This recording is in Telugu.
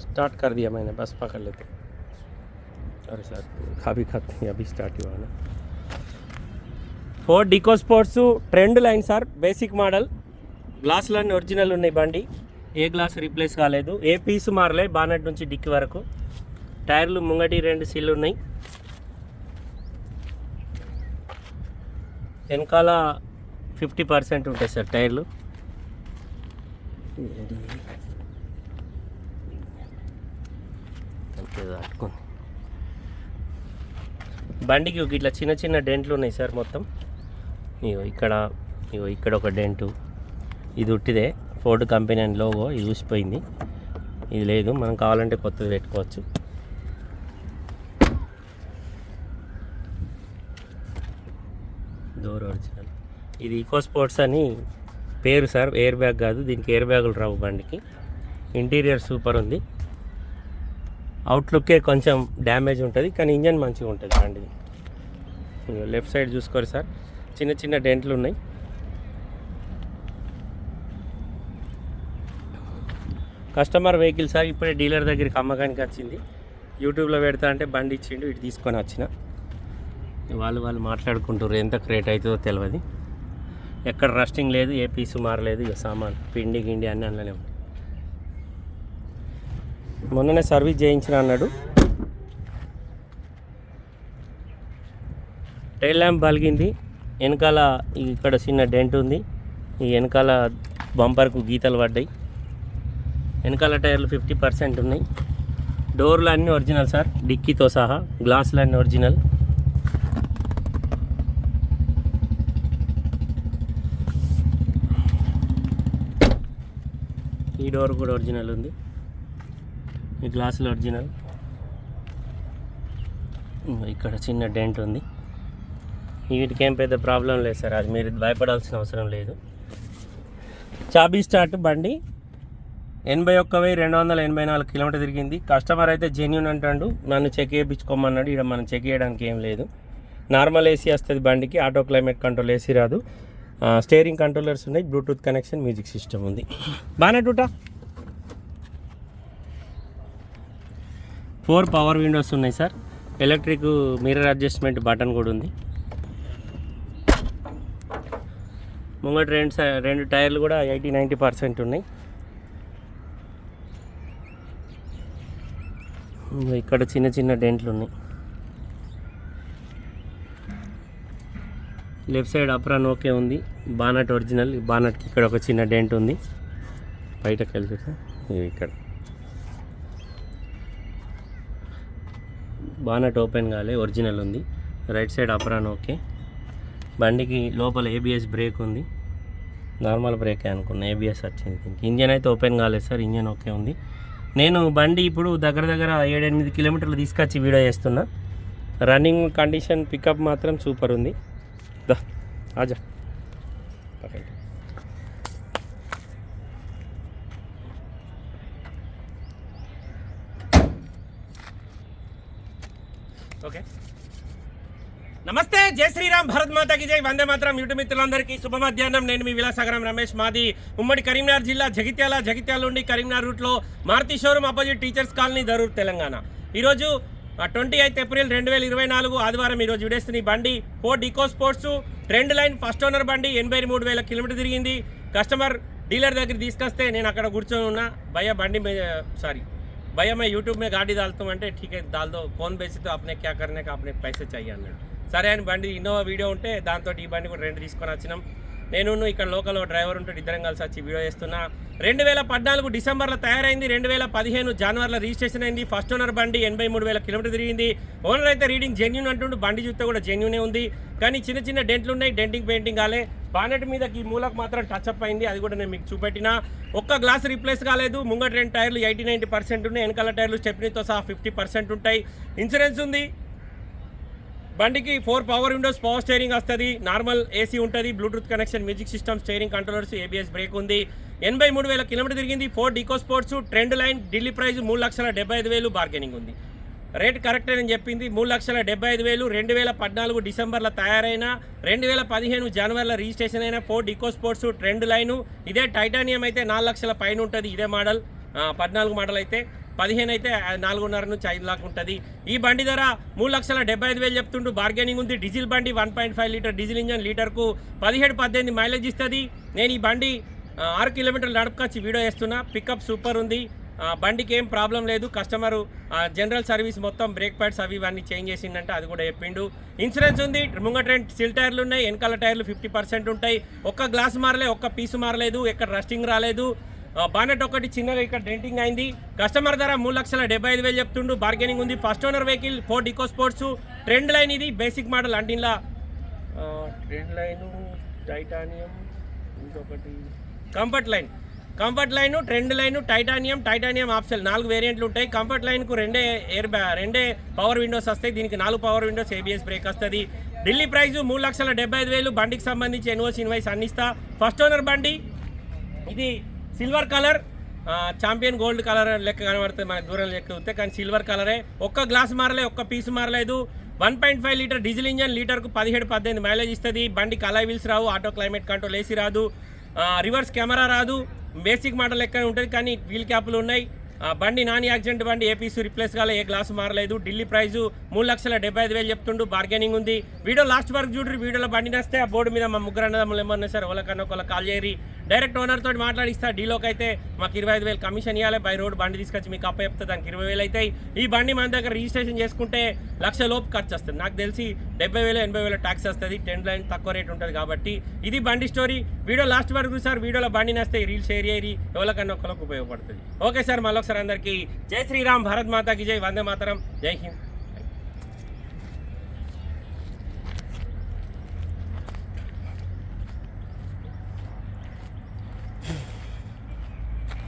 स्टार्ट कर दिया मैंने बस पकड़ लेते अरे सर काफ़ी खाते हैं अभी स्टार्ट हुआ है ना Ford eco sports trend line sir basic model గ్లాసులన్నీ original ఉన్నాయి బండి ఏ గ్లాస్ రీప్లేస్ కాలేదు ఏ పీసు మారలే బానెట్ నుంచి డిక్కి వరకు టైర్లు ముంగటి రెండు సీళ్ళు ఉన్నాయి వెనకాల ఫిఫ్టీ పర్సెంట్ ఉంటాయి సార్ టైర్లు అంతే దాటుకుంది బండికి ఒక ఇట్లా చిన్న చిన్న డెంట్లు ఉన్నాయి సార్ మొత్తం. ఇగో ఇక్కడ ఇగో ఇక్కడ ఒక డెంటు. ఇది ఉట్టిదే. ఫోర్డ్ కంపెనీ అండ్ లోగో ఇది ఊసిపోయింది. ఇది లేదు మనం కావాలంటే కొత్తది పెట్టుకోవచ్చు. డోర్ ఒరిజినల్ ఇది ఈకో స్పోర్ట్స్ అని పేరు సార్ ఎయిర్ బ్యాగ్ కాదు. దీనికి ఎయిర్ బ్యాగులు రావు బండికి. ఇంటీరియర్ సూపర్ ఉంది. అవుట్లుక్కే కొంచెం డ్యామేజ్ ఉంటుంది కానీ ఇంజన్ మంచిగా ఉంటుంది అండి లెఫ్ట్ సైడ్ చూసుకోరు సార్. చిన్న చిన్న డెంట్లు ఉన్నాయి. కస్టమర్ వెహికల్ సార్ ఇప్పుడే డీలర్ దగ్గరికి అమ్మకానికి వచ్చింది. యూట్యూబ్లో పెడతా అంటే బండి ఇచ్చిండు ఇటు తీసుకొని వచ్చిన. వాళ్ళు వాళ్ళు మాట్లాడుకుంటారు ఎంత క్రేట్ అవుతుందో తెలియదు ఎక్కడ రస్టింగ్ లేదు ఏ పీసు మారలేదు ఇక సామాన్ పిండి గిండి అన్నీ అందులోనే మొన్ననే సర్వీస్ చేయించిన అన్నాడు. టైల్ ల్యాంప్ పలిగింది. వెనకాల ఇక్కడ చిన్న డెంట్ ఉంది. ఈ వెనకాల బంపర్కు గీతలు పడ్డాయి. వెనకాల టైర్లు ఫిఫ్టీ పర్సెంట్ ఉన్నాయి. డోర్లు అన్నీ ఒరిజినల్ సార్. డిక్కీతో సహా గ్లాసులు అన్నీ ఒరిజినల్. ఈ డోర్ కూడా ఒరిజినల్ ఉంది. ఈ గ్లాసులు ఒరిజినల్. ఇక్కడ చిన్న డెంట్ ఉంది. వీటికి ఏం పెద్ద ప్రాబ్లం లేదు సార్ అది మీరు భయపడాల్సిన అవసరం లేదు. చాబీ స్టార్ట్ బండి ఎనభై ఒక్క వెయ్యి రెండు వందల ఎనభై నాలుగు కిలోమీటర్ తిరిగింది. కస్టమర్ అయితే జెన్యున్ అంటాడు నన్ను చెక్ చేయించుకోమన్నాడు ఇక్కడ మనం చెక్ చేయడానికి ఏం లేదు. నార్మల్ ఏసీ వస్తుంది బండికి ఆటో క్లైమేట్ కంట్రోల్ ఏసీ రాదు. స్టేరింగ్ కంట్రోలర్స్ ఉన్నాయి బ్లూటూత్ కనెక్షన్ మ్యూజిక్ సిస్టమ్ ఉంది. బాగానే టూటా? ఫోర్ పవర్ విండోస్ ఉన్నాయి sir. Electric mirror adjustment button కూడా ఉంది. ముంగట రెండు సై- రెండు టైర్లు కూడా ఎయిటీ నైంటీ పర్సెంట్ ఉన్నాయి. ఇక్కడ చిన్న చిన్న డెంట్లు ఉన్నాయి. లెఫ్ట్ సైడ్ అప్రాన్ ఓకే ఉంది. బానట్ ఒరిజినల్ బానట్కి ఇక్కడ ఒక చిన్న డెంట్ ఉంది. బయటకు వెళ్ళి ఇక్కడ. బానట్ ఓపెన్ కాలే ఒరిజినల్ ఉంది. రైట్ సైడ్ అప్రాన్ ఓకే బండికి లోపల ఏబిఎస్ బ్రేక్ ఉంది. నార్మల్ బ్రేకే అనుకున్నా ఏబిఎస్ వచ్చింది ఇంజన్ అయితే ఓపెన్ కాలేదు సార్ ఇంజన్ ఓకే ఉంది. నేను బండి ఇప్పుడు దగ్గర దగ్గర ఏడెనిమిది కిలోమీటర్లు తీసుకొచ్చి వీడియో చేస్తున్నా. రన్నింగ్ కండిషన్ పికప్ మాత్రం సూపర్ ఉంది. దా ఆజా. ఓకే. నమస్తే జై శ్రీరామ్ భారత్ మాతాకి జై. వందే మాత్రం యూట్యూబ్ మిత్రులందరికీ శుభ మధ్యాహ్నం. నేను మీ విలాసగరం రమేష్ మాది ఉమ్మడి కరీంనగర్ జిల్లా జగిత్యాల జగిత్యాల నుండి కరీంనగర్ రూట్లో Maruti showroom opposite teachers colony Darur Telangana. ఈరోజు ట్వంటీ ఎయిత్ ఏప్రిల్ రెండు వేల ఇరవై నాలుగు ఆదివారం ఈరోజు విడేస్తుంది బండి Ford Eco Sports Trend line first owner బండి ఎనభై మూడు వేల కిలోమీటర్ తిరిగింది. కస్టమర్ డీలర్ దగ్గర తీసుకొస్తే నేను అక్కడ కూర్చొని ఉన్నా. భయ్య బండి సారీ. भैया मैं यूट्यूब में गाड़ी डालता हूँ అంటే ठीक है डाल दो कौन बेचे तो आपने क्या करने का आपने पैसे चाहिए అన్నాడు సరే అని బండి ఇన్నోవా వీడియో ఉంటే దాంతో ఈ బండి కూడా రెండు తీసుకొని వచ్చినాం నేను ఇక్కడ లోకల్ డ్రైవర్ ఉంటాడు ఇద్దరం కలిసి వచ్చి వీడియో చేస్తున్నా. రెండు వేల పద్నాలుగు డిసెంబర్లో తయారైంది రెండు వేల పదిహేను జనవరిలో రిజిస్ట్రేషన్ అయింది. ఫస్ట్ ఓనర్ బండి ఎనభై మూడు వేల కిలోమీటర్ తిరిగింది. ఓనర్ అయితే రీడింగ్ జెన్యున్ అంటుండు బండి చూస్తే కూడా జెన్యునే ఉంది. కానీ చిన్న చిన్న డెంట్లు ఉన్నాయి డెంటింగ్ పెయింటింగ్ కాలే. బానెట్ మీద ఈ మూలకు మాత్రం టచ్ అప్ అయింది అది కూడా నేను మీకు చూపెట్టిన. ఒక్క గ్లాస్ రీప్లేస్ కాలేదు ముంగట రెండు టైర్లు ఎయిటీ నైంటీ పర్సెంట్ ఉన్నాయి వెనకాల టైర్లు స్టెప్నీతో సహా ఫిఫ్టీ పర్సెంట్ ఉంటాయి. ఇన్సూరెన్స్ ఉంది. బండికి four power windows power steering వస్తుంది. నార్మల్ ఏసీ ఉంటుంది Bluetooth connection music system steering controllers ABS brake ఉంది. ఎనభై మూడు వేల కిలోమీటర్ తిరిగింది. Ford Eco Sports Trend line Delhi price మూడు లక్షల డెబ్బై ఐదు వేలు బార్గెనింగ్ ఉంది. రేట్ కరెక్ట్ అని చెప్పింది. మూడు లక్షల డెబ్బై ఐదు వేలు రెండు వేల పద్నాలుగు డిసెంబర్లో తయారైన రెండు వేల పదిహేను జనవరిలో రిజిస్ట్రేషన్ అయిన Ford Eco Sports Trend line. ఇదే టైటానియం అయితే నాలుగు లక్షల పైన ఉంటుంది. ఇదే మోడల్. పద్నాలుగు మోడల్ అయితే. పదిహేను అయితే నాలుగున్నర నుంచి ఐదు లాక్ ఉంటుంది. ఈ బండి ధర మూడు లక్షల డెబ్బై ఐదు వేలు చెప్తుండు. బార్గెనింగ్ ఉంది. డీజిల్ బండి one point five litre diesel engine లీటర్కు పదిహేడు పద్దెనిమిది మైలేజ్ ఇస్తుంది. నేను ఈ బండి ఆరు కిలోమీటర్లు నడుపుకొచ్చి వీడియో వేస్తున్నా పికప్ సూపర్ ఉంది. బండికి ఏం ప్రాబ్లం లేదు. కస్టమరు జనరల్ సర్వీస్ మొత్తం బ్రేక్ ప్యాడ్స్ అవి ఇవన్నీ చేంజ్ చేసిందంటే అది కూడా చెప్పిండు. ఇన్సూరెన్స్ ఉంది. ముంగట రెండు సిల్ టైర్లు ఉన్నాయి. వెనకాల టైర్లు ఫిఫ్టీ పర్సెంట్ ఉంటాయి. ఒక్క గ్లాస్ మారలే ఒక్క పీసు మారలేదు. ఎక్కడ రస్టింగ్ రాలేదు. బానెట్ ఒకటి చిన్నగా ఇక్కడ డెంటింగ్ అయింది. కస్టమర్ ధర మూడు లక్షల డెబ్బై ఐదు వేలు చెప్తుండు. బార్గెనింగ్ ఉంది. First owner vehicle Ford Eco Sports. Trend line ఇది బేసిక్ మోడల్ అంటే ఇలా ట్రెండ్ లైన్ టైటానియం ఇంకొకటి. Comfort line. Comfort line Trend line Titanium. Titanium option నాలుగు వేరియంట్లు ఉంటాయి. కంఫర్ట్ లైన్కు రెండే ఎయిర్ బ్యా రెండే పవర్ విండోస్ వస్తాయి. దీనికి నాలుగు పవర్ విండోస్ ఏబిఎస్ బ్రేక్ వస్తుంది. ఢిల్లీ ప్రైస్ మూడు లక్షల డెబ్బై ఐదు వేలు. బండికి సంబంధించి ఎన్ఓస్ ఇన్వాయిస్ అన్నిస్తా. ఫస్ట్ ఓనర్ బండి ఇది silver colour champion gold colour లెక్క కనబడుతుంది మనకు దూరం లెక్క వస్తే కానీ సిల్వర్ కలరే. ఒక్క గ్లాస్ మారలే ఒక్క పీస్ మారలేదు. One point five litre diesel engine లీటర్కు పదిహేడు పద్దెనిమిది మైలేజ్ ఇస్తుంది. బండికి అలై వీల్స్ రావు ఆటో క్లైమేట్ కంట్రోల్ ఏసీ రాదు. రివర్స్ కెమెరా రాదు. బేసిక్ మోడల్ లెక్క ఉంటుంది కానీ వీల్ క్యాప్లు ఉన్నాయి. బండి నాన్ యాక్సిడెంట్ బండి ఏ పీసు రిప్లేస్ కాలే ఏ గ్లాసు మారలేదు. ఢిల్లీ ప్రైజు మూడు లక్షల డెబ్బై ఐదు వేలు చెప్తుండు బార్గెనింగ్ ఉంది. వీడియో లాస్ట్ వరకు చూడరు వీడియోలో బండి నస్తే ఆ బోర్డు మీద మా ముగ్గురు అన్నదమ్ములు ఏమన్నా సార్ ఒకళ్ళకన్నా ఒకళ్ళ కాల్ చేయరి డైరెక్ట్ ఓనర్ తోటి మాట్లాడిస్తా. డీలోకి అయితే మాకు ఇరవై ఐదు వేలు కమిషన్ ఇవ్వాలి బై రోడ్ బండి తీసుకొచ్చి మీకు అప్ప చెప్తే. దానికి ఇరవై వేలు అవుతాయి ఈ బండి మన దగ్గర రిజిస్ట్రేషన్ చేసుకుంటే లక్ష లోపు ఖర్చు వస్తుంది. నాకు తెలిసి డెబ్బై వేలు ఎనభై వేల ట్యాక్స్ వస్తుంది. టెన్ లైన్ తక్కువ రేట్ ఉంటుంది కాబట్టి ఇది బండి స్టోరీ. వీడియో లాస్ట్ వరకు సార్ వీడియోలో బండి నేస్తే రీల్ షేర్ చేయరి ఎవరికన్నా ఒకరికి ఉపయోగపడుతుంది. ఓకే సార్ మళ్ళొకసారి అందరికీ జై శ్రీరామ్. భారత్ మాతాకి జై. వందే మాతరం. జై హింద్.